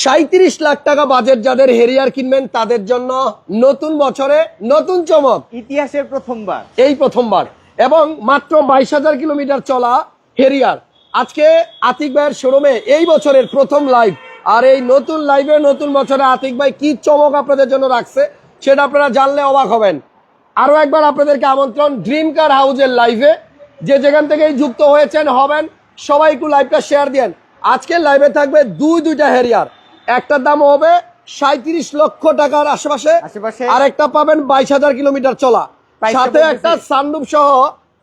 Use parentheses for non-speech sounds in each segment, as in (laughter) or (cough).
সাঁত্রিশ লাখ টাকা বাজেট যাদের হেরিয়ার কিনবেন তাদের জন্য নতুন বছরে নতুন চমক। ইতিহাসের প্রথমবার। এই প্রথমবার। এবং মাত্র বাইশ হাজার কিলোমিটার চলা হেরিয়ার আজকে আতিক ভাইয়ের শোরুমে এই বছরের প্রথম লাইভ আর এই নতুন লাইভে নতুন বছরে আতিক ভাই কি চমক আপনাদের জন্য রাখছে সেটা আপনারা জানলে অবাক হবেন। আরও একবার আপনাদেরকে আমন্ত্রণ ড্রিম কার হাউজের লাইভে যে যেখান থেকেই যুক্ত হয়েছেন হবেন সবাই একটু লাইভটা শেয়ার দেন আজকের লাইভে থাকবে দুই দুইটা হেরিয়ার একটার দাম হবে সাঁত্রিশ লক্ষ টাকার আশেপাশে। আশেপাশে। আর একটা পাবেন বাইশ হাজার কিলোমিটার চলা। সাথে একটা সানরুফ সহ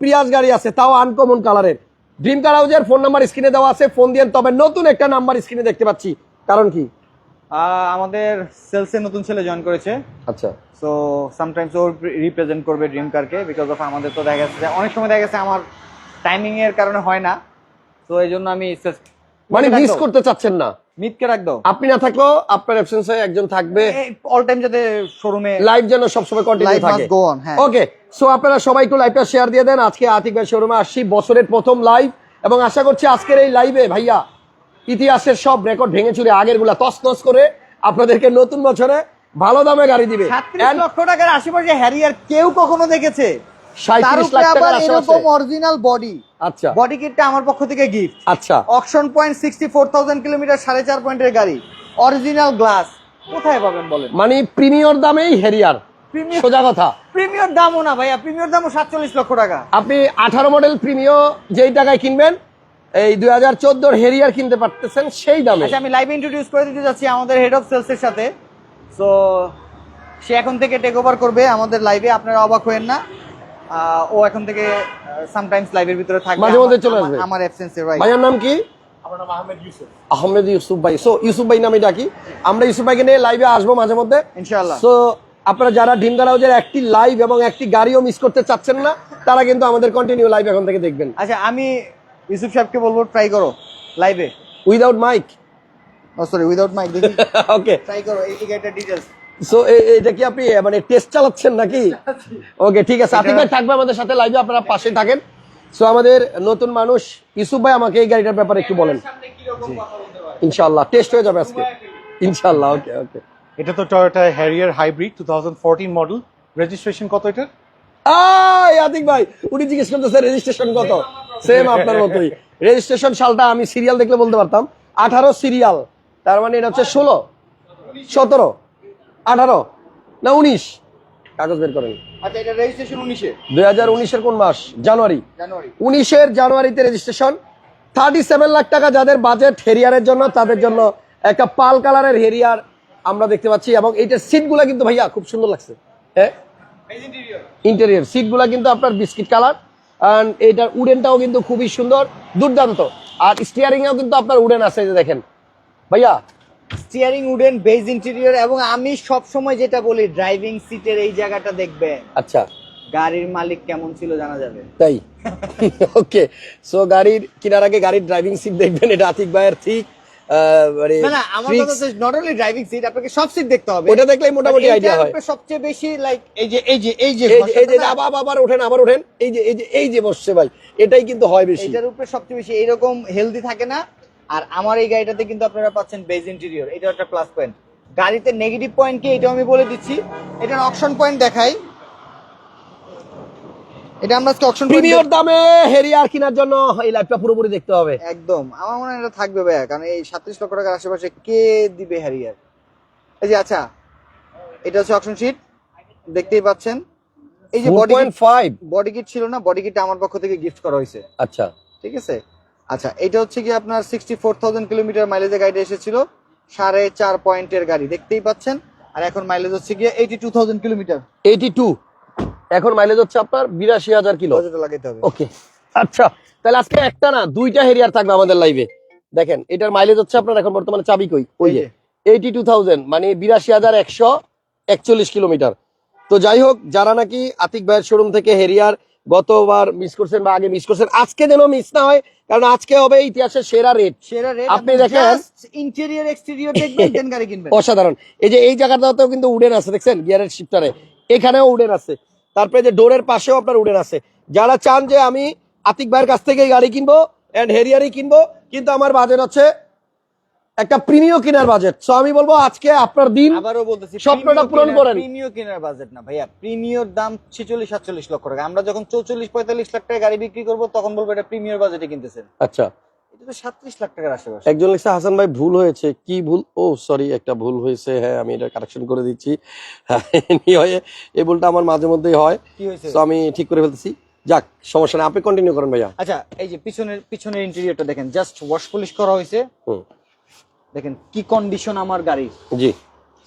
প্রিয়াস গাড়ি আছে তাও আনকমন কালারের ড্রিম কার হাউজের ফোন নাম্বার স্ক্রিনে দেওয়া আছে ফোন দিয়ে তবে নতুন একটা নাম্বার স্ক্রিনে দেখতে পাচ্ছি। কারণ কি? আমাদের সেলসে নতুন ছেলে জয়েন করেছে। আচ্ছা। সো সামটাইমস ও রিপ্রেজেন্ট করবে ড্রিম কারকে বিকজ অফ আমাদের তো দেখা গেছে যে অনেক সময় দেখা গেছে আমার টাইমিং এর কারণে হয় না। তো এই জন্য আমি মানে মিস করতে চাচ্ছেন না। রাখ আপনি না আপনার অ্যাবসেন্সে একজন থাকবে। অল টাইম যাতে শোরুমে লাইভ যেন সবসময় কন্টিনিউ থাকে। হ্যাঁ। ওকে সো আপনারা সবাই একটু লাইভটা শেয়ার দিয়ে দেন। আজকে আতিক ভাই শোরুমে আসছি বছরের প্রথম লাইভ এবং আশা করছি আজকের এই লাইভে ভাইয়া ইতিহাসের সব রেকর্ড ভেঙে চুরে আগেরগুলা তস তস করে আপনাদেরকে নতুন বছরে ভালো দামে গাড়ি দিবে। লক্ষ টাকার আশেপাশে হ্যারিয়ার কেউ কখনো দেখেছে? বডি আচ্ছা। কিটটা আমার পক্ষ থেকে গিফট আচ্ছা। Auction point sixty four thousand kilometre সাড়ে চার পয়েন্টের গাড়ি। অরিজিনাল গ্লাস কোথায় পাবেন বলেন? মানে প্রিমিয়র দামেই হেরিয়ার প্রিমিয়ার সোজা কথা। প্রিমিয়ার দামও না ভাইয়া প্রিমিয়ার দামও সাতচল্লিশ লক্ষ টাকা। আপনি আঠারো মডেল প্রিমিয় যেই টাকায় কিনবেন এই দুই হাজার চোদ্দোর হেরিয়ার কিনতে পারতেছেন সেই দামে। আচ্ছা আমি লাইভ ইন্ট্রোডিউস করে দিতে যাচ্ছি আমাদের হেড অফ সেলস এর সাথে। সো সে এখন থেকে টেক ওভার করবে আমাদের লাইভে আপনারা অবাক হবেন না। ও এখন থেকে সামটাইমস লাইভের ভিতরে থাকবে। মাঝে মধ্যে আমার- চলে আমার- আসবে। আমার অ্যাবসেন্সে রাইট ভাইয়ার নাম কি? আহমেদ ইউসুফ। ভাই। সো ইউসুফ ভাই নামে ডাকি আমরা ইউসুফ ভাইকে নিয়ে লাইভে আসব মাঝে মধ্যে। ইনশাআল্লাহ। সো আপনারা যারা ডিম হাউজের একটি লাইভ এবং একটি গাড়িও মিস করতে চাচ্ছেন না তারা কিন্তু আমাদের কন্টিনিউ লাইভ এখন থেকে দেখবেন। আচ্ছা আমি ইউসুফ সাহেবকে বলব ট্রাই করো লাইভে without mic oh sorry without mic দেখি। (laughs) ওকে ট্রাই করো এই টিকেটের ডিটেলস সো এটা কি আপনি মানে টেস্ট চালাচ্ছেন নাকি? ওকে ঠিক আছে। আতিক ভাই থাকবে আমাদের সাথে লাইভে আপনারা পাশে থাকেন। সো আমাদের নতুন মানুষ ভাই আমাকে এই গাড়িটার ব্যাপারে একটু বলেন। ইনশাআল্লাহ টেস্ট হয়ে যাবে আজকে। ইনশাআল্লাহ ওকে ওকে এটা তো Toyota Harrier hybrid two thousand fourteen model registration কত আই আতিক ভাই উনি জিজ্ঞেস করতেছে রেজিস্ট্রেশন কত? সেম আপনার মতোই। রেজিস্ট্রেশন সালটা আমি সিরিয়াল দেখলে বলতে পারতাম। আঠারো সিরিয়াল তার মানে এটা হচ্ছে ষোলো সতেরো। আঠারো না উনিশ? কাগজ বের করেন। আচ্ছা দুই হাজার উনিশের কোন মাস? জানুয়ারি। উনিশের জানুয়ারিতে রেজিস্ট্রেশন থার্টি সেভেন লাখ টাকা যাদের বাজেট হেরিয়ারের জন্য তাদের জন্য একটা পাল কালারের হেরিয়ার আমরা দেখতে পাচ্ছি এবং এইটার সিটগুলো কিন্তু ভাইয়া খুব সুন্দর লাগছে। হ্যাঁ ইন্টেরিয়র সিটগুলো কিন্তু আপনার বিস্কিট কালার অ্যান্ড এইটার উডেনটাও কিন্তু খুবই সুন্দর দুর্দান্ত। আর স্টিয়ারিংয়েও কিন্তু আপনার উডেন আছে যে দেখেন। ভাইয়া স্টিয়ারিং উডেন বেজ ইন্টেরিয়র এবং আমি সব সময় যেটা বলি ড্রাইভিং সিটের এই জায়গাটা দেখবে আচ্ছা। গাড়ির মালিক কেমন ছিল জানা যাবে? তাই? ওকে সো গাড়ির কেনার আগে গাড়ির ড্রাইভিং সিট দেখবেন এটা আতিক ভাইয়ের ঠিক মানে না আমার। কথা নট অনলি ড্রাইভিং সিট আপনাকে সব সিট দেখতে হবে। ওটা দেখলেই মোটামুটি আইডিয়া হয়। সবচেয়ে বেশি লাইক এই যে এই যে এই যে এই যে- আবার আবার- ওঠেন আবার ওঠেন। এই যে এই যে এই যে বসছে ভাই এটাই কিন্তু হয় বেশি। এইটার উপরে সবচেয়ে বেশি এরকম হেলদি থাকে না? আর আমার এই গাড়িটাতে কিন্তু আপনারা পাচ্ছেন বেজ ইন্টেরিয়র এটা একটা প্লাস পয়েন্ট গাড়িতে নেগেটিভ পয়েন্ট কি এটা আমি বলে দিচ্ছি। এটার অপশন পয়েন্ট দেখাই। এটা আমরা আজকে অপশন প্রিমিয়র দামে হেরিয়ার কেনার জন্য এই লাইভটা পুরোপুরি দেখতে হবে। একদম। আমার মনে হয় এটা থাকবে ভাইয়া কারণ এই সাতত্রিশ লক্ষ টাকার আশেপাশে কে দিবে হ্যারিয়ার এই যে আচ্ছা এটা হচ্ছে অপশন শিট দেখতেই পাচ্ছেন। এই যে বডি ফাইভ বডি কিট ছিল না বডি কিটটা আমার পক্ষ থেকে গিফট করা হয়েছে। আচ্ছা। ঠিক আছে? আচ্ছা এটা হচ্ছে কি আপনার সিক্সটি ফোর থাউজেন্ড কিলোমিটার মাইলেজের গাড়িটা এসেছিল সাড়ে চার পয়েন্টের গাড়ি দেখতেই পাচ্ছেন। আর এখন মাইলেজ হচ্ছে গিয়ে eighty two thousand kilometre eighty two এখন মাইলেজ হচ্ছে আপনার বিরাশি হাজার কিলো। লাগাইতে হবে। ওকে আচ্ছা তাহলে আজকে একটা না দুইটা হেরিয়ার থাকবে আমাদের লাইভে দেখেন এটার মাইলেজ হচ্ছে আপনার এখন বর্তমানে চাবি কই? ওই যে। এইটি টু থাউজেন্ড মানে বিরাশি হাজার একশো একচল্লিশ কিলোমিটার তো যাই হোক যারা নাকি আতিক ভাইয়ের শোরুম থেকে হেরিয়ার গতবার মিস করছেন বা আগে মিস করছেন আজকে যেন মিস না হয় কারণ আজকে হবে ইতিহাসের সেরা রেট সেরা রেট আপনি দেখেন- ইন্টেরিয়র এক্সটেরিয়র দেখবেন (laughs) দেন গাড়ি কিনবেন। অসাধারণ। এই যে এই জায়গাটাতেও কিন্তু উডেন আছে দেখছেন? গিয়ারের শিফটারে এখানেও উডেন আছে। তারপরে যে ডোরের পাশেও আপনার উডেন আছে। যারা চান যে আমি আতিক ভাইয়ের কাছ থেকে গাড়ি কিনবো এন্ড হেরিয়ারই কিনবো কিন্তু আমার বাজেট হচ্ছে একটা প্রিমিয় কেনার বাজেট সো আমি বলব আজকে আপনার দিন আবারও বলতেছি স্বপ্নটা পূরণ করেন। প্রিমিয় কেনার বাজেট না ভাইয়া। প্রিমিয়র দাম ছেচল্লিশ সাতচল্লিশ লক্ষ টাকা। আমরা যখন চৌচল্লিশ পঁয়তাল্লিশ লাখ টাকা গাড়ি বিক্রি করব তখন বলব এটা প্রিমিয়র বাজেটে কিনতেছেন। আচ্ছা। এটা তো সাতত্রিশ লাখ টাকার আশেপাশে। একজন লিখছে হাসান ভাই ভুল হয়েছে। কি ভুল? ও সরি একটা ভুল হয়েছে। হ্যাঁ আমি এটা কারেকশন করে দিচ্ছি। হ্যাঁ, এই ভুলটা আমার মাঝে মধ্যেই হয়। কি হয়েছে? তো আমি ঠিক করে ফেলতেছি। যাক সমস্যা নেই। আপনি কন্টিনিউ করেন ভাইয়া। আচ্ছা এই যে পিছনের পিছনের ইন্টেরিয়রটা দেখেন। জাস্ট ওয়াশ পলিশ করা হয়েছে। হুম। দেখেন কি কন্ডিশন আমার গাড়ির জি।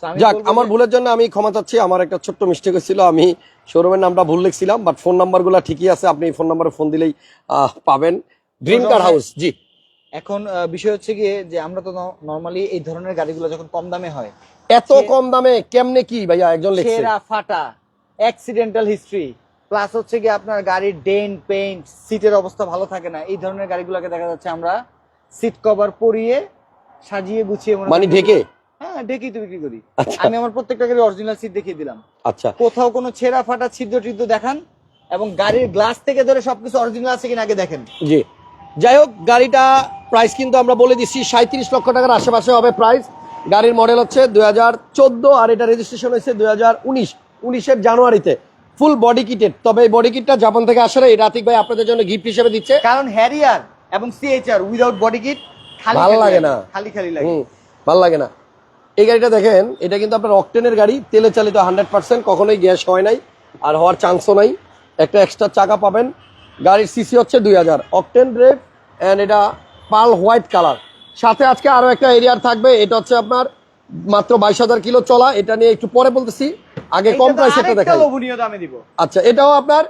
যাক আমার ভুলের জন্য আমি ক্ষমা চাচ্ছি। আমার একটা ছোট্ট মিস্টেক হয়েছিল আমি শোরুমের নামটা ভুল লিখছিলাম বাট ফোন নাম্বারগুলো ঠিকই আছে। আপনি ফোন নাম্বারে ফোন দিলেই পাবেন। ড্রিম কার হাউস জি। এখন বিষয় হচ্ছে গিয়ে যে আমরা তো নর্মালি এই ধরনের গাড়িগুলো যখন কম দামে হয় এত কম দামে কেমনে কি ভাইয়া একজন লিখছে? ছেঁড়া ফাটা অ্যাক্সিডেন্টাল হিস্ট্রি প্লাস হচ্ছে কি আপনার গাড়ির ডেন পেইন্ট সিটের অবস্থা ভালো থাকে না এই ধরনের গাড়িগুলোকে দেখা যাচ্ছে আমরা সিট কভার পরিয়ে সাজিয়ে গুছিয়ে মনে ঢেকে? হ্যাঁ ঢেকেই তো বিক্রি করি। আচ্ছা। আমি আমার প্রত্যেকটা গাড়ির অরিজিনাল সিট দেখিয়ে দিলাম। আচ্ছা। কোথাও কোনো ছেঁড়া ফাটা ছিদ্র টিদ্র দেখান এবং গাড়ির গ্লাস থেকে ধরে সবকিছু অরিজিনাল আছে কিনা আগে দেখেন। জি। যাই হোক গাড়িটা প্রাইস কিন্তু আমরা বলে দিচ্ছি সাঁত্রিশ লক্ষ টাকার আশেপাশে হবে প্রাইস গাড়ির মডেল হচ্ছে দুই হাজার চোদ্দ আর এটা রেজিস্ট্রেশন হয়েছে দুই হাজার উনিশ। উনিশের জানুয়ারিতে। ফুল বডি কিটেড তবে এই বডি কিটটা জাপান থেকে আসে না ভাই আপনাদের জন্য গিফট হিসেবে দিচ্ছে। কারণ হ্যারিয়ার এবং সিএইচআর উইদাউট বডি কিট ভালো লাগে না। খালি খালি লাগে। ভালো লাগে না। এই গাড়িটা দেখেন এটা কিন্তু আপনার অকটেনের গাড়ি তেলে চালিত হান্ড্রেড পার্সেন্ট কখনোই গ্যাস হয় নাই আর হওয়ার চান্সও নাই। একটা এক্সট্রা চাকা পাবেন। গাড়ির সিসি হচ্ছে দুই হাজার। অকটেন অ্যান্ড এটা পাল হোয়াইট কালার সাথে আজকে আরও একটা এরিয়ার থাকবে এটা হচ্ছে আপনার মাত্র বাইশ হাজার কিলো চলা এটা নিয়ে একটু পরে বলতেছি। আগে কম প্রাইস একটা দেখাই। লোভনীয় দামে দিব। আচ্ছা এটাও আপনার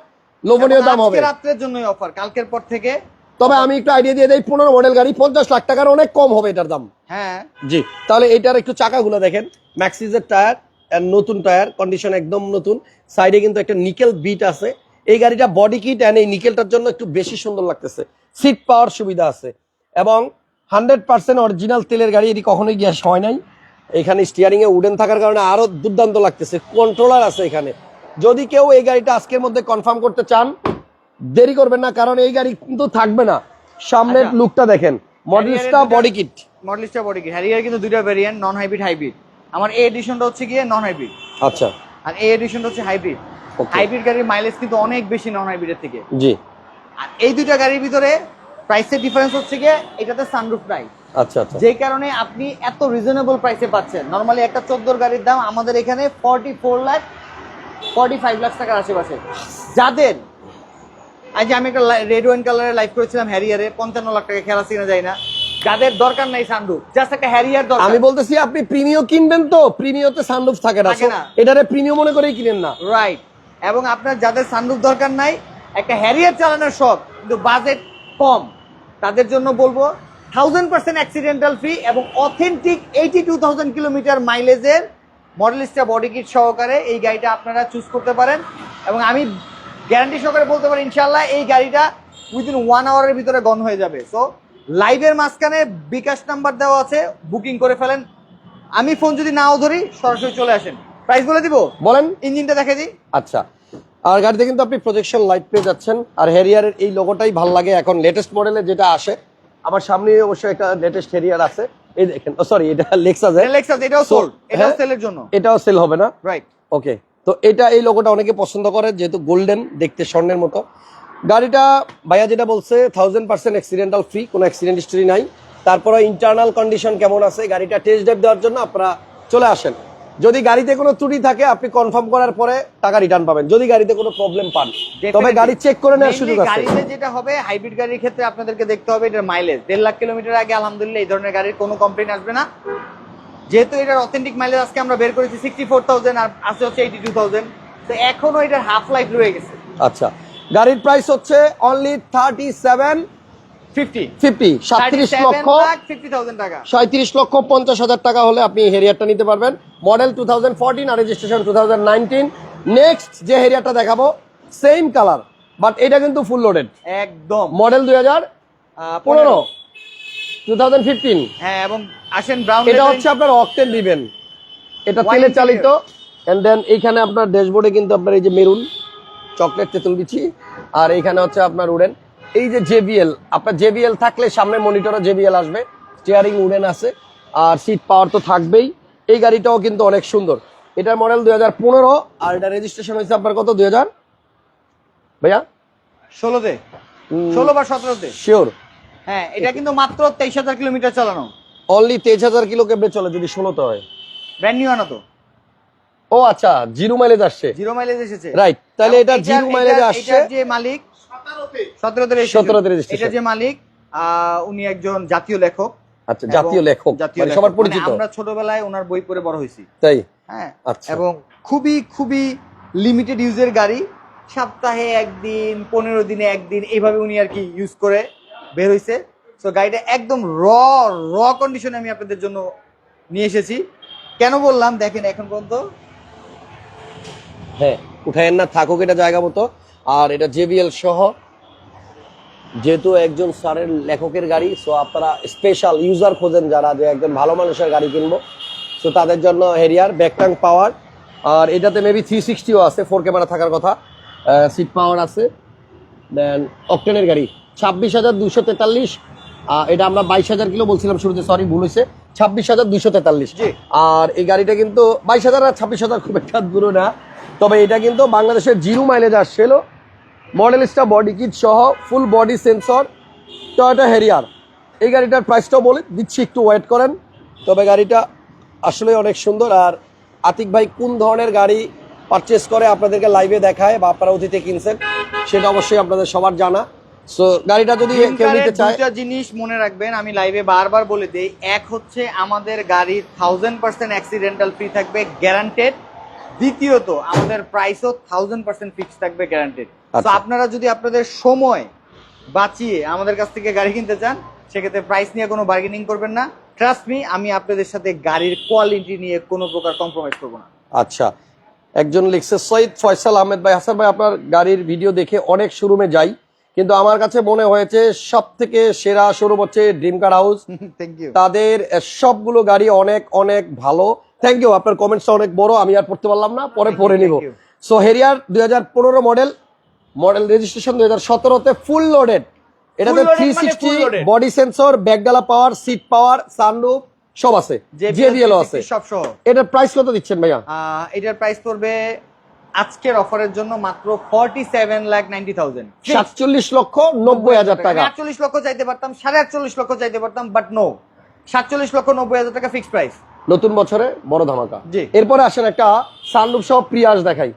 লোভনীয় দাম হবে। রাত্রের জন্যই অফার কালকের পর থেকে তবে আমি একটু আইডিয়া দিয়ে দিই পনেরো মডেল গাড়ি পঞ্চাশ লাখ টাকার অনেক কম হবে এটার দাম। হ্যাঁ। জি। তাহলে এটার একটু চাকাগুলো দেখেন ম্যাক্সিজের টায়ার আর নতুন টায়ার কন্ডিশন একদম নতুন। সাইডে কিন্তু একটা নিকেল বিট আছে। এই গাড়িটা বডি কিট অ্যান্ড এই নিকেলটার জন্য একটু বেশি সুন্দর লাগতেছে। সিট পাওয়ার সুবিধা আছে। এবং হান্ড্রেড পার্সেন্ট অরিজিনাল তেলের গাড়ি এটি কখনোই গ্যাস হয় নাই। এখানে স্টিয়ারিং এ উডেন থাকার কারণে আরও দুর্দান্ত লাগতেছে। কন্ট্রোলার আছে এখানে। যদি কেউ এই গাড়িটা আজকের মধ্যে কনফার্ম করতে চান দেরি করবেন না কারণ এই গাড়ি কিন্তু থাকবে না। সামনের আচ্ছা। লুকটা দেখেন মডেলসটা body kit Modellista body kit Harrier কিন্তু দুইটা ভেরিয়েন্ট নন হাইব্রিড হাইব্রিড আমার এ এডিশনটা হচ্ছে গিয়ে নন হাইব্রিড আচ্ছা। আর এ এডিশনটা হচ্ছে হাইব্রিড হাইব্রিড গাড়ির মাইলেজ কিন্তু অনেক বেশি নন হাইব্রিডের থেকে। জি। আর এই দুইটা গাড়ির ভিতরে প্রাইসের ডিফারেন্স হচ্ছে গিয়ে এটাতে সানরুফ নাই। আচ্ছা আচ্ছা। যে কারণে আপনি এত রিজনেবল প্রাইসে পাচ্ছেন। নর্মালি একটা চোদ্দোর গাড়ির দাম আমাদের এখানে forty four lakh forty five lakh টাকার আশেপাশে। যাদের আজ আমি একটা রেড ওয়াইন কালারের লাইফ করেছিলাম হ্যারিয়ারে পঞ্চান্ন লাখ টাকা খেলা সিনে যায় না। যাদের দরকার নাই সানরুফ জাস্ট একটা হ্যারিয়ার দরকার। আমি বলতেছি আপনি প্রিমিয় কিনবেন তো? প্রিমিয়তে সানরুফ থাকে না। এটারে প্রিমিয় মনে করেই কিনেন না। রাইট এবং আপনার যাদের সানরুফ দরকার নাই একটা হ্যারিয়ার চালানোর শখ কিন্তু বাজেট কম। তাদের জন্য বলব থাউজেন্ড পার্সেন্ট অ্যাক্সিডেন্টাল ফ্রি এবং authentic eighty two thousand kilometre মাইলেজের Modellista body kit সহকারে এই গাড়িটা আপনারা চুজ করতে পারেন। এবং আমি গ্যারান্টি সহকারে বলতে পারি ইনশাল্লাহ এই গাড়িটা উইদিন ওয়ান আওয়ারের ভিতরে গন হয়ে যাবে। সো লাইভের মাঝখানে বিকাশ নাম্বার দেওয়া আছে বুকিং করে ফেলেন। আমি ফোন যদি নাও ধরি সরাসরি চলে আসেন। প্রাইস বলে দিব? বলেন। ইঞ্জিনটা দেখে দিই। আচ্ছা। আর গাড়িতে কিন্তু আপনি প্রজেকশন লাইট পেয়ে যাচ্ছেন। আর হেরিয়ারের এই লোগোটাই ভালো লাগে এখন লেটেস্ট মডেলে যেটা আসে। আমার সামনে অবশ্যই একটা লেটেস্ট হেরিয়ার আছে। এই দেখেন সরি এটা লেক্সাস এটাও সোল্ড এটাও হ্যাঁ। সেলের জন্য। এটাও সেল হবে না? রাইট ওকে তো এটা এই লোগোটা অনেকে পছন্দ করে যেহেতু গোল্ডেন দেখতে স্বর্ণের মতো। গাড়িটা ভাইয়া যেটা বলছে থাউজেন্ড পার্সেন্ট অ্যাক্সিডেন্টাল ফ্রি কোনো অ্যাক্সিডেন্ট হিস্ট্রি নাই। তারপরে ইন্টারনাল কন্ডিশন কেমন আছে গাড়িটা টেস্ট ড্রাইভ দেওয়ার জন্য আপনারা চলে আসেন। যদি গাড়িতে কোনো ত্রুটি থাকে আপনি কনফার্ম করার পরে টাকা রিটার্ন পাবেন। যদি গাড়িতে কোনো প্রবলেম পান তবে গাড়ি চেক করে নেওয়ার সুযোগ আছে। গাড়িতে যেটা হবে হাইব্রিড গাড়ির ক্ষেত্রে আপনাদেরকে দেখতে হবে এটার মাইলেজ দেড় লাখ কিলোমিটার আগে আলহামদুলিল্লাহ এই ধরনের গাড়ির কোনো কমপ্লেন আসবে না। যেহেতু এটার অথেন্টিক মাইলেজ আজকে আমরা বের করেছি সিক্সটি ফোর থাউজেন্ড আর আসছে হচ্ছে এইটি টু থাউজেন্ড তো এখনও এটার হাফ লাইফ রয়ে গেছে। আচ্ছা গাড়ির প্রাইস হচ্ছে only thirty seven fifty fifty lakh. Fifty thousand টাকা। সাঁত্রিশ লক্ষ পঞ্চাশ হাজার টাকা হলে আপনি হেরিয়ারটা নিতে পারবেন। মডেল টু থাউজেন্ড ফোরটিন আর registration two thousand nineteen next যে হেরিয়ারটা দেখাবো সেম কালার বাট এটা কিন্তু ফুল লোডেড একদম। মডেল দুই হাজার পনেরো। টু থাউজেন্ড ফিফটিন হ্যাঁ এবং আসেন ব্রাউন এটা হচ্ছে আপনার অকটেন দিবেন এটা তেলে চালিত। এন্ড দেন এইখানে আপনার ড্যাশবোর্ডে কিন্তু আপনার এই যে মেরুন চকলেট তেঁতুল বিচি আর এইখানে হচ্ছে আপনার উডেন এই যে জেবিএল আপনার জেবিএল থাকলে সামনে মনিটরও জেবিএল আসবে। স্টিয়ারিং উডেন আছে আর সিট পাওয়ার তো থাকবেই। এই গাড়িটাও কিন্তু অনেক সুন্দর। এটার মডেল দুই হাজার পনেরো আর এটা রেজিস্ট্রেশন হয়েছে আপনার কত? দুই হাজার? ভাইয়া? ষোলোতে। ষোলো বা সতেরোতে। শিওর হ্যাঁ এটা কিন্তু মাত্র তেইশ হাজার কিলোমিটার চালানো। অনলি তেইশ হাজার কিলো কেমনে চলে যদি ষোলোতে হয়? ব্র্যান্ড নিউ আনা তো। ও আচ্ছা জিরো মাইলেজ আসছে। জিরো মাইলেজ এসেছে। রাইট তাহলে এটা জিরো মাইলেজ আসছে। যে মালিক সতেরোতে 17 তে registration। এটা যে মালিক উনি একজন জাতীয় লেখক। আচ্ছা জাতীয় লেখক মানে সবার মানে পরিচিত। আমরা ছোটবেলায় ওনার বই পড়ে বড় হয়েছি। তাই? হ্যাঁ আচ্ছা। এবং খুবই খুবই লিমিটেড ইউজের গাড়ি। সপ্তাহে একদিন পনেরো দিনে একদিন এইভাবে উনি আর কি ইউজ করে বের হয়েছে তো গাড়িটা একদম র র কন্ডিশনে আমি আপনাদের জন্য নিয়ে এসেছি। কেন বললাম? দেখেন এখন পর্যন্ত। হ্যাঁ উঠায়েন না, থাকুক এটা জায়গা মতো। আর এটা জেবিএল সহ, যেহেতু একজন স্যারের লেখকের গাড়ি সো আপনারা স্পেশাল ইউজার খোঁজেন যারা যে একজন ভালো মানুষের গাড়ি কিনবো। সো তাদের জন্য হেরিয়ার ব্যাকটাং পাওয়ার আর এটাতে মেবি থ্রি সিক্সটিও আছে ফোর ক্যামেরা থাকার কথা। সিট পাওয়ার আছে। দেন অকটেনের গাড়ি। ছাব্বিশ হাজার দুশো তেতাল্লিশ। এটা আমরা বাইশ হাজার কিলো বলছিলাম শুরুতে সরি ভুল হয়েছে। ছাব্বিশ হাজার দুশো তেতাল্লিশ। আর এই গাড়িটা কিন্তু বাইশ হাজার আর ছাব্বিশ হাজার খুব একটা দূর না। তবে এটা কিন্তু বাংলাদেশের জিরো মাইলেজ আসছিল। মডেলিস্টা বডি কিট সহ full body sensor Toyota Harrier এই গাড়িটার প্রাইসটাও বলে দিচ্ছি একটু ওয়েট করেন। তবে গাড়িটা আসলে অনেক সুন্দর। আর আতিক ভাই কোন ধরনের গাড়ি পারচেস করে আপনাদেরকে লাইভে দেখায় বা আপনারা অতীতে কিনছেন সেটা অবশ্যই আপনাদের সবার জানা। সো গাড়িটা যদি কেউ নিতে চায় দুইটা জিনিস মনে রাখবেন আমি লাইভে বারবার বলে দেই। এক হচ্ছে আমাদের থাউজেন্ড পার্সেন্ট অ্যাক্সিডেন্টাল ফ্রি থাকবে গ্যারান্টেড দ্বিতীয়ত আমাদের প্রাইসও থাউজেন্ড পার্সেন্ট ফিক্স থাকবে গ্যারান্টেড তো আচ্ছা। আপনারা যদি আপনাদের সময় বাঁচিয়ে আমাদের কাছ থেকে গাড়ি কিনতে চান সেক্ষেত্রে প্রাইস নিয়ে কোনো বার্গেনিং করবেন না। ট্রাস্ট মি আমি আপনাদের সাথে গাড়ির কোয়ালিটি নিয়ে কোনো প্রকার কম্প্রোমাইজ করব না। আচ্ছা। একজন লিখছে সৈয়দ ফয়সাল আহমেদ ভাই। হাসান ভাই আপনার গাড়ির ভিডিও দেখে অনেক শোরুমে যাই কিন্তু আমার কাছে মনে হয়েছে সব থেকে সেরা শোরুম হচ্ছে ড্রিম কার হাউস তাদের সবগুলো গাড়ি অনেক অনেক ভালো। থ্যাংক ইউ আপনার কমেন্টসটা অনেক বড় আমি আর পড়তে পারলাম না পরে পড়ে নিব। সো হেরিয়ার দুই হাজার পনেরো মডেল মডেল রেজিস্ট্রেশন দুই হাজার সতেরোতে ফুল লোডেড এটাতে থ্রি সিক্সটি বডি সেন্সর ব্যাকডালা পাওয়ার সিট পাওয়ার সানরুফ সব আছে জেবিএলও আছে। সব সহ। এটার প্রাইস কত দিচ্ছেন ভাইয়া? এটার প্রাইস পড়বে আজকের অফারের জন্য মাত্র forty seven lakh ninety thousand সাতচল্লিশ লক্ষ নব্বই হাজার টাকা। আটচল্লিশ লক্ষ চাইতে পারতাম সাড়ে আটচল্লিশ লক্ষ চাইতে পারতাম বাট নো সাতচল্লিশ লক্ষ নব্বই হাজার টাকা ফিক্সড প্রাইস নতুন বছরে বড় ধামাকা। জি। এরপরে আসেন একটা সানরুফ সহ প্রিয়াস দেখাই।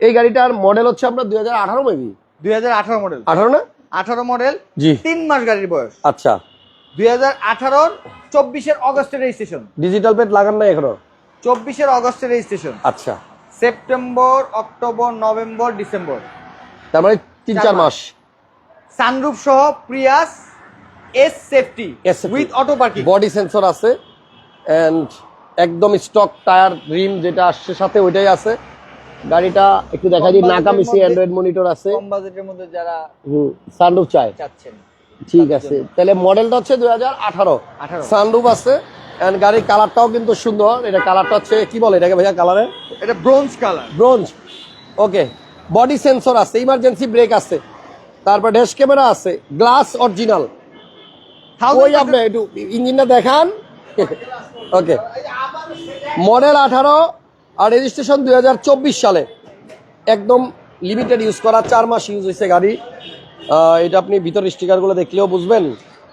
এই গাড়িটার মডেল হচ্ছে আমরা দুই হাজার আঠারো মেবি দুই হাজার আঠারো মডেল আঠারো না? আঠারো মডেল জি। তিন মাস গাড়ির বয়স। আচ্ছা। দুই হাজার আঠারোর চব্বিশের অগস্টের রেজিস্ট্রেশন ডিজিটাল প্লেট লাগান না এখনও? চব্বিশের অগস্টের রেজিস্ট্রেশন আচ্ছা। সেপ্টেম্বর অক্টোবর নভেম্বর ডিসেম্বর তার মানে তিন চার মাস। সানরুফ সহ Prius S safety with auto parking body sensor আছে। এন্ড একদম স্টক টায়ার রিম যেটা আসছে সাথে ওইটাই আছে। গাড়িটা একটু দেখা দিই কম নাকামিসি অ্যান্ড্রয়েড মনিটর আছে। কম বাজেটের মধ্যে যারা হুম সানরুফ চায়। চাচ্ছেন। ঠিক আছে। তাহলে মডেলটা হচ্ছে দুই হাজার আঠারো। 18 সানরুফ আছে এন্ড গাড়ির কালারটাও কিন্তু সুন্দর। এটা কালারটা হচ্ছে কি বলে এটাকে ভাইয়া কালারে এটা bronze colour bronze okay body sensor আছে ইমার্জেন্সি ব্রেক আছে তারপর ড্যাশ ক্যামেরা আছে গ্লাস অরিজিনাল ওই আপনি একটু ইঞ্জিনটা দেখান। (laughs) ওকে মডেল আঠারো আর রেজিস্ট্রেশন দুই হাজার চব্বিশ সালে। একদম লিমিটেড ইউজ করা চার মাস ইউজ হয়েছে গাড়ি। এটা আপনি ভিতর স্টিকারগুলো দেখলেও বুঝবেন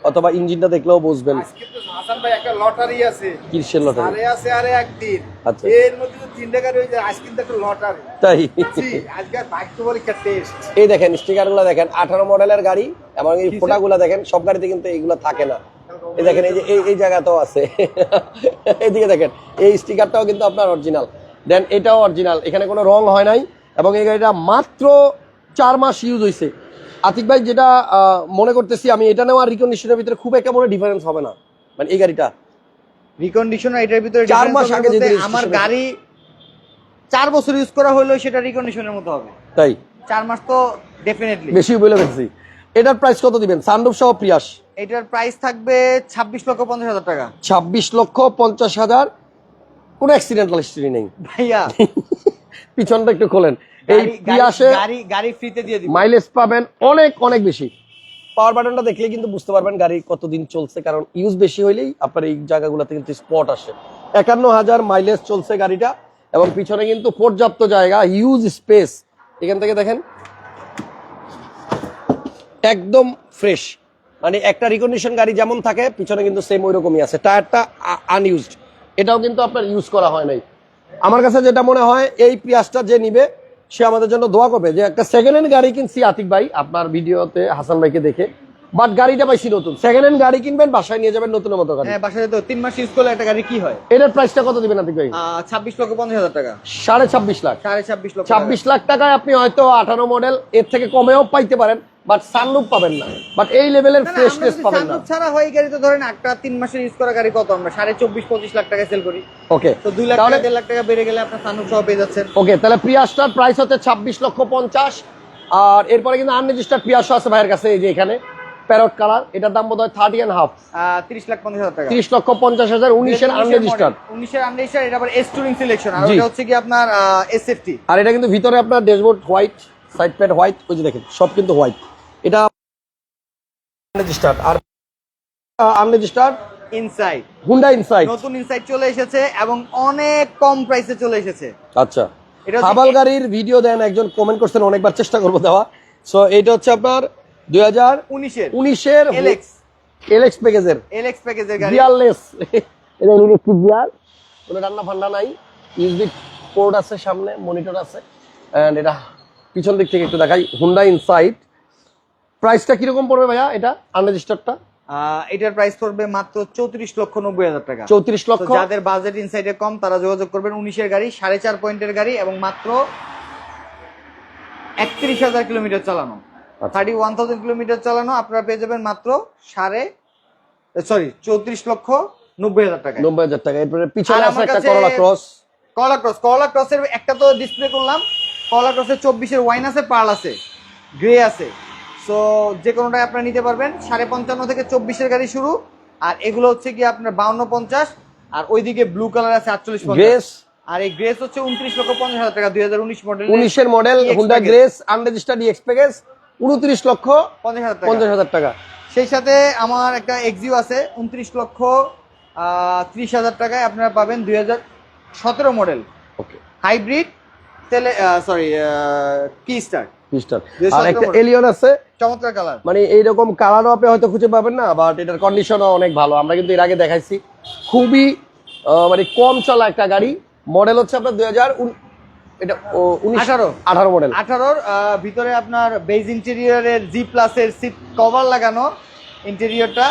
অথবা ইঞ্জিনটা দেখলেও বুঝবেন। কিন্তু হাসান ভাই একটা লটারি আছে। কিসের লটারি আরে আছে আরে একদিন। আচ্ছা। এর মধ্যে তো তিন টাকা রয়েছে আজ কিন্তু একটা লটারি তাই? জি ভাগ্য পরীক্ষার টেস্ট এই দেখেন স্টিকারগুলো দেখেন আঠারো মডেলের গাড়ি এবং এই ফোটাগুলো দেখেন সব গাড়িতে কিন্তু এইগুলো থাকে না। এই দেখেন এই যে এই আছে। (laughs) এইদিকে দেখেন এই স্টিকারটাও কিন্তু আপনার অরিজিনাল দেন এটাও অরিজিনাল এখানে কোনো রং হয় নাই এবং এই গাড়িটা মাত্র চার মাস ইউজ হয়েছে আতিক ভাই যেটা মনে করতেছি আমি এটা নেওয়ার রিকন্ডিশনের ভিতরে খুব একটা মনে ডিফারেন্স হবে না। মানে এই গাড়িটা। রিকন্ডিশনার এটার ভিতরে চার মাস আগে আমার গাড়ি চার বছর ইউজ করা হলেও সেটা রিকন্ডিশনের মতো হবে। তাই? চার মাস তো ডেফিনেটলি বেশি বলে ফেলছি। এটার প্রাইস কত দিবেন? সানরুফ সহ প্রিয়াস। এটার প্রাইস থাকবে ছাব্বিশ লক্ষ পঞ্চাশ হাজার টাকা। ছাব্বিশ লক্ষ পঞ্চাশ হাজার। কোনো অ্যাক্সিডেন্টাল হিস্ট্রি নেই। ভাইয়া। (laughs) পিছনটা একটু খোলেন। এই প্রিয়াসে গাড়ি গাড়ি ফ্রিতে দিয়ে দিব। মাইলেজ পাবেন অনেক অনেক বেশি। পাওয়ার বাটনটা দেখলে কিন্তু বুঝতে পারবেন গাড়ি কতদিন চলছে কারণ ইউজ বেশি হইলেই আপনার এই জায়গাগুলোতে কিন্তু স্পট আসে। একান্ন হাজার মাইলেজ চলছে গাড়িটা এবং পিছনে কিন্তু পর্যাপ্ত জায়গা হিউজ স্পেস এখান থেকে দেখেন একদম ফ্রেশ মানে একটা রিকন্ডিশন গাড়ি যেমন থাকে পিছনে কিন্তু সেম ওই রকমই আছে টায়ারটা আনইউজড এটাও কিন্তু আপনার ইউজ করা হয় নাই। আমার কাছে যেটা মনে হয় এই পিয়াজটা যে নিবে সে আমাদের জন্য দোয়া করবে যে একটা সেকেন্ড হ্যান্ড গাড়ি কিনছি আতিক ভাই, আপনার ভিডিওতে হাসান ভাইকে দেখে। বাট গাড়িটা পাইছি নতুন। সেকেন্ড হ্যান্ড গাড়ি কিনবেন বাসায় নিয়ে যাবেন নতুন মতো গাড়ি। হ্যাঁ বাসায় তো তিন মাস ইউজ করলে একটা গাড়ি কি হয়? এটার প্রাইসটা কত দিবেন আতিক ভাই ছাব্বিশ লক্ষ পঞ্চাশ হাজার টাকা। সাড়ে ছাব্বিশ লাখ। সাড়ে ছাব্বিশ লক্ষ ছাব্বিশ লাখ টাকায় আপনি হয়তো আঠারো মডেল এর থেকে কমেও পাইতে পারেন বাট সানরুপ পাবেন না। বাট এই লেভেলের ফ্রেশনেস পাবেন না। ছাড়া হয় গাড়ি তো ধরেন একটা তিন মাসের ইউজ করা গাড়ি কত আমরা? সাড়ে চব্বিশ পঁচিশ লাখ টাকা সেল করি। ওকে তো দুই লাখ টাকা দেড় লাখ টাকা বেড়ে গেলে আপনার সানুপ সহ পেয়ে যাচ্ছেন। ওকে তাহলে প্রিয়াসটার প্রাইস হচ্ছে ছাব্বিশ লক্ষ পঞ্চাশ। আর এরপরে কিন্তু আনরেজিস্টার্ড প্রিয়াসও আছে ভাইয়ের কাছে এই যে এখানে। প্যারট কালার এটার দাম বোধ হয় থার্টি অ্যান্ড হাফ তিরিশ লাখ পঞ্চাশ হাজার টাকা। তিরিশ লক্ষ পঞ্চাশ হাজার উনিশের আনরেজিস্টার্ড উনিশের আনরেজিস্টার এটা আবার এস সিলেকশন আর জি। হচ্ছে কি আপনার এসএফটি আর এটা কিন্তু ভিতরে আপনার dashboard white side pad white ওই যে দেখেন সব কিন্তু হোয়াইট এটা আনরেজিস্টার্ড আর আনরেজিস্টার্ড ইনসাইড হুন্ডা ইনসাইড নতুন ইনসাইড চলে এসেছে এবং অনেক কম প্রাইসে চলে এসেছে। আচ্ছা। হাবাল গাড়ির ভিডিও দেন একজন কমেন্ট করছেন অনেকবার চেষ্টা করব দেওয়া। সো এটা হচ্ছে আপনার দুই হাজার উনিশের। উনিশের এলএক্স এলএক্স প্যাকেজের এলএক্স প্যাকেজের গিয়ারলেস এটা ইলেকট্রিক গিয়ার কোনো রান্না ফান্না নাই। ইউজবি পোর্ট আছে সামনে মনিটর আছে। এন্ড এটা পিছন দিক থেকে একটু দেখাই। হুন্ডা ইনসাইড প্রাইসটা কীরকম পড়বে ভাইয়া এটা? এটার প্রাইস পড়বে মাত্র চৌত্রিশ লক্ষ নব্বই হাজার টাকা। চৌত্রিশ লক্ষ। যাদের বাজেট ইনসাইডে কম তারা যোগাযোগ করবেন উনিশের গাড়ি সাড়ে চার পয়েন্টের গাড়ি এবং মাত্র একত্রিশ হাজার কিলোমিটার চালানো। থার্টি ওয়ান থাউজেন্ড কিলোমিটার চালানো আপনারা পেয়ে যাবেন মাত্র সাড়ে সরি চৌত্রিশ লক্ষ নব্বই হাজার টাকা নব্বই হাজার টাকা। এরপরে পিছনে আছে একটা করলা ক্রস কলা ক্রস কলা ক্রসের একটা তো ডিসপ্লে করলাম। কলা ক্রসের চব্বিশের ওয়াইন আছে পার্ল আছে গ্রে আছে। সো যে কোনোটাই আপনারা নিতে পারবেন সাড়ে পঞ্চান্ন থেকে চব্বিশের গাড়ি শুরু। আর এগুলো হচ্ছে কি আপনার বাউন্ন পঞ্চাশ আর ওইদিকে ব্লু কালার আছে আটচল্লিশ গ্রেস আর এই গ্রেস হচ্ছে উনত্রিশ লক্ষ পঞ্চাশ হাজার টাকা দুই হাজার উনিশ মডেল উনিশের model Honda. Grace unregistered X package উনত্রিশ লক্ষ পঞ্চাশ হাজার টাকা। সেই সাথে আমার একটা এক্সিও আছে উনত্রিশ লক্ষ ত্রিশ হাজার টাকায় আপনারা পাবেন দুই হাজার সতেরো মডেল ওকে হাইব্রিড তেলে সরি কি স্টার আর একটা এলিয়ন আছে। চমৎকার কালার মানে এইরকম কালারও আপনি হয়তো খুঁজে পাবেন না বাট এটার কন্ডিশনও অনেক ভালো। আমরা কিন্তু এর আগে দেখাইছি। খুবই মানে কম চলা একটা গাড়ি। মডেল হচ্ছে আপনার দুই হাজার এটা আঠারো। আঠারো মডেল আঠারোর ভিতরে আপনার বেজ ইন্টেরিয়রের জি প্লাসের সিট কভার লাগানো ইন্টেরিয়রটা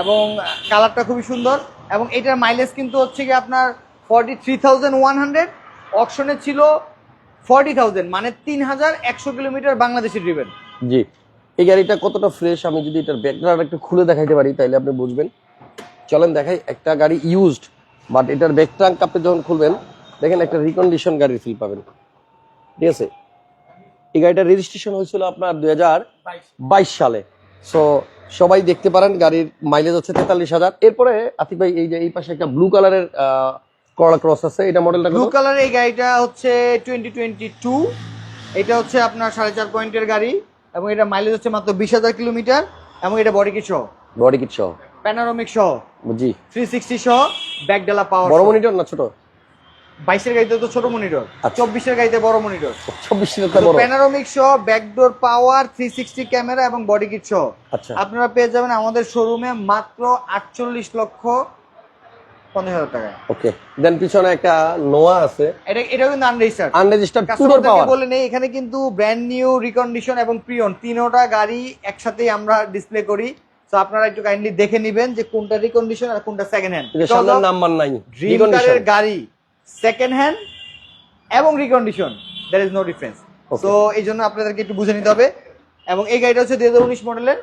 এবং কালারটা খুবই সুন্দর এবং এটার মাইলেজ কিন্তু হচ্ছে কি আপনার forty three thousand one hundred অপশনে ছিল ফর্টি থাউজেন্ড মানে তিন হাজার একশো কিলোমিটার বাংলাদেশে ড্রিবেন জি। এই গাড়িটা কতটা ফ্রেশ আমি যদি এটার ব্যাকগ্রাউন্ড একটু খুলে দেখাইতে পারি তাহলে আপনি বুঝবেন। চলেন দেখাই একটা গাড়ি ইউজড বাট এটার ব্যাক ট্রাঙ্ক আপনি যখন খুলবেন দেখেন একটা রিকন্ডিশন গাড়ির ফিল পাবেন। ঠিক আছে? এই গাড়িটার রেজিস্ট্রেশন হয়েছিল আপনার দুই হাজার বাইশ সালে। সো সবাই দেখতে পারেন গাড়ির মাইলেজ হচ্ছে তেতাল্লিশ হাজার। এরপরে আতিক ভাই এই যে এই পাশে একটা ব্লু কালারের করলা ক্রস আছে এটা মডেলটা ব্লু কালারের এই গাড়িটা হচ্ছে টোয়েন্টি টোয়েন্টি টু এটা হচ্ছে আপনার সাড়ে চার পয়েন্টের গাড়ি এবং এটা মাইলেজ হচ্ছে মাত্র বিশ হাজার কিলোমিটার এবং এটা বডি কিট সহ। বডি কিট সহ। প্যানারোমিক সহ। জি। থ্রি সিক্সটি সহ ব্যাকডালা পাওয়ার বড় মনিটর না ছোট? বাইশের গাড়িতে তো ছোট মনিটর আচ্ছা। চব্বিশের গাড়িতে বড় মনিটর। প্যানারোমিক সহ back door power three sixty camera এবং বডি কিট সহ। আচ্ছা। আপনারা পেয়ে যাবেন আমাদের শোরুমে মাত্র আটচল্লিশ লক্ষ পঞ্চাশ হাজার টাকায়। ওকে দেন পিছনে একটা নোয়া আছে। এটা এটা কিন্তু আনরেজিস্টার্ড আনরেজিস্টার্ড টুডোর পাওয়ার বলে নেই এখানে কিন্তু ব্র্যান্ড নিউ রিকন্ডিশন এবং প্রিয়ন তিনোটা গাড়ি একসাথেই আমরা ডিসপ্লে করি। তো আপনারা একটু কাইন্ডলি দেখে নেবেন যে কোনটা রিকন্ডিশন আর কোনটা সেকেন্ড হ্যান্ড নাম্বার নাই ড্রিম গাড়ি। সেকেন্ড হ্যান্ড এবং recondition there is no difference তো এই জন্য আপনাদেরকে একটু বুঝে নিতে হবে। এবং এই গাড়িটা হচ্ছে দুই হাজার উনিশ মডেলের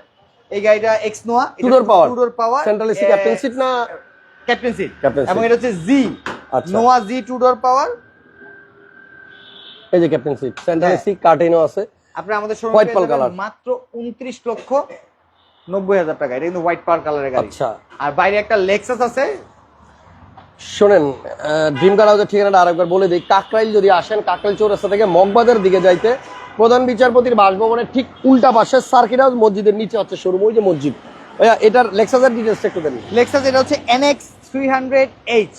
এই গাড়িটা X Noah Tudor power। Two door power central AC captain seat না ক্যাপ্টেন সিট এবং এটা হচ্ছে জি। নোয়া জি টুডোর পাওয়ার এই যে ক্যাপ্টেন সিট সেন্ট্রাল। এসি কার্টেনও আছে। আপনি আমাদের White pearl শোরুমে color। মাত্র উনত্রিশ লক্ষ নব্বই হাজার টাকা। এটা কিন্তু হোয়াইট পার কালারের গাড়ি। আচ্ছা। আর বাইরে একটা লেক্সাস আছে। শোনেন ড্রিম কার হাউসের ঠিকানাটা আরেকবার বলে দিই। কাকরাইল যদি আসেন, কাকরাইল চৌরাস্তা থেকে মগবাজার দিকে যাইতে, প্রধান বিচারপতির বাসভবনের ঠিক উল্টা পাশে সার্কিট হাউস মসজিদের নিচে হচ্ছে শোরুম ওই যে মসজিদ। ভাইয়া, এটার লেক্সাসের ডিটেলস একটু দেন। লেক্সাস এটা হচ্ছে NX three hundred H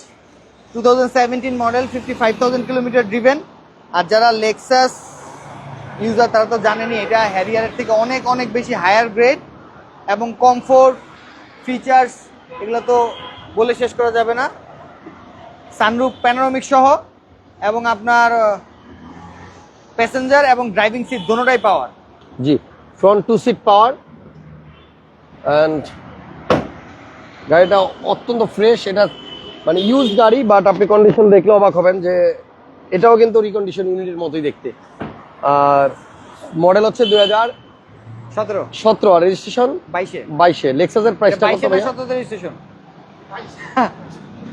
two thousand seventeen model fifty five thousand kilometre driven আর যারা লেক্সাস ইউজার তারা তো জানেনই, এটা হ্যারিয়ারের থেকে অনেক অনেক বেশি হায়ার গ্রেড এবং কমফোর্ট ফিচার্স এগুলো তো বলে শেষ করা যাবে না। সানরুফ প্যানোরামিক সহ এবং আপনার প্যাসেঞ্জার এবং ড্রাইভিং সিট দোনোটাই power G front two seat power and গাড়িটা অত্যন্ত ফ্রেশ এটা মানে ইউজ গাড়ি বাট আপনি কন্ডিশন দেখলে অবাক হবেন যে এটাও কিন্তু রিকন্ডিশন ইউনিটের মতোই দেখতে। আর মডেল হচ্ছে দুই হাজার সতেরো। সতেরো আর রেজিস্ট্রেশন বাইশে। বাইশে। লেক্সাসের প্রাইসটা কত রেজিস্ট্রেশন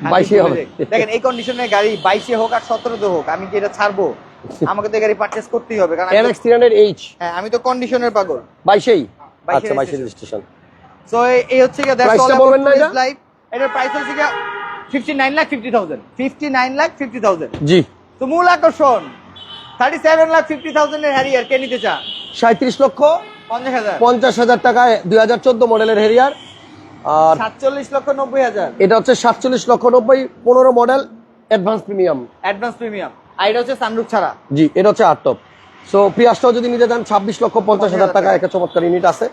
বাইশে হবে। দেখেন এই কন্ডিশনের গাড়ি বাইশে হোক আর সতেরোতে হোক আমি কি এটা ছাড়বো (laughs) আমাকে তো গাড়ি পারচেস করতেই হবে কারণ এনএক্স থ্রি হান্ড্রেড এইচ হ্যাঁ, আমি তো কন্ডিশনের পাগল। বাইশেই? বাইশে আচ্ছা বাইশে রেজিস্ট্রেশন সো এই হচ্ছে গিয়ে দ্যাটস অল বলবেন না এটা? লাইফ এটার প্রাইস হচ্ছে গিয়ে 59 লাখ 50000 59 লাখ 50000 জি। তো মূল আকর্ষণ 37 লাখ 50000 এর হ্যারিয়ার কে নিতে চান? সাঁত্রিশ লক্ষ 50000 পঞ্চাশ হাজার টাকায় দুই হাজার চোদ্দ মডেলের হেরিয়ার আর 47 লক্ষ 90000 এটা হচ্ছে সাতচল্লিশ লক্ষ নব্বই পনেরো model advance premium advance premium আর এটা হচ্ছে সানরুফ ছাড়া। জি এটা হচ্ছে আট টপ সো প্রিয়াসটাও যদি নিতে ছাব্বিশ লক্ষ পঞ্চাশ হাজার টাকা একটা চমৎকার ইউনিট আছে।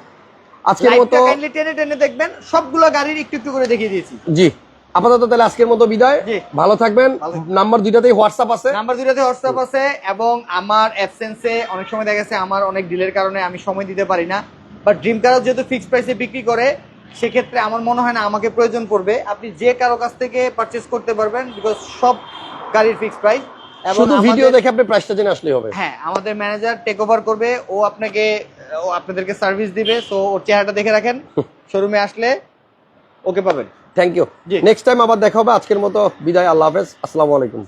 আজকের মতো টেনে টেনে দেখবেন সবগুলো গাড়ির একটু একটু করে দেখিয়ে দিয়েছি। জি। আপাতত তাহলে আজকের মতো বিদায়। ভালো থাকবেন। নাম্বার দুইটাতেই হোয়াটসঅ্যাপ আছে। নাম্বার দুটাতে হোয়াটসঅ্যাপ আছে এবং আমার অ্যাবসেন্সে অনেক সময় দেখা গেছে আমার অনেক ডিলের কারণে আমি সময় দিতে পারি না। বাট ড্রিম কারও যেহেতু ফিক্সড প্রাইসে বিক্রি করে সেক্ষেত্রে আমার মনে হয় না আমাকে প্রয়োজন পড়বে। আপনি যে কারও কাছ থেকে পারচেস করতে পারবেন বিকজ সব গাড়ির ফিক্সড প্রাইস শুধু ভিডিও দেখে আপনি প্রাইসটা জেনে আসলেই হবে। হ্যাঁ আমাদের ম্যানেজার টেক ওভার করবে। ও আপনাকে ও আপনাদেরকে সার্ভিস দিবে। সো ওর চেহারাটা দেখে রাখেন। (laughs) শোরুমে আসলে ওকে পাবেন। Thank you. নেক্সট টাইম আবার দেখা হবে। আজকের মতো বিদায়। আল্লাহ হাফেজ। আসসালামু আলাইকুম।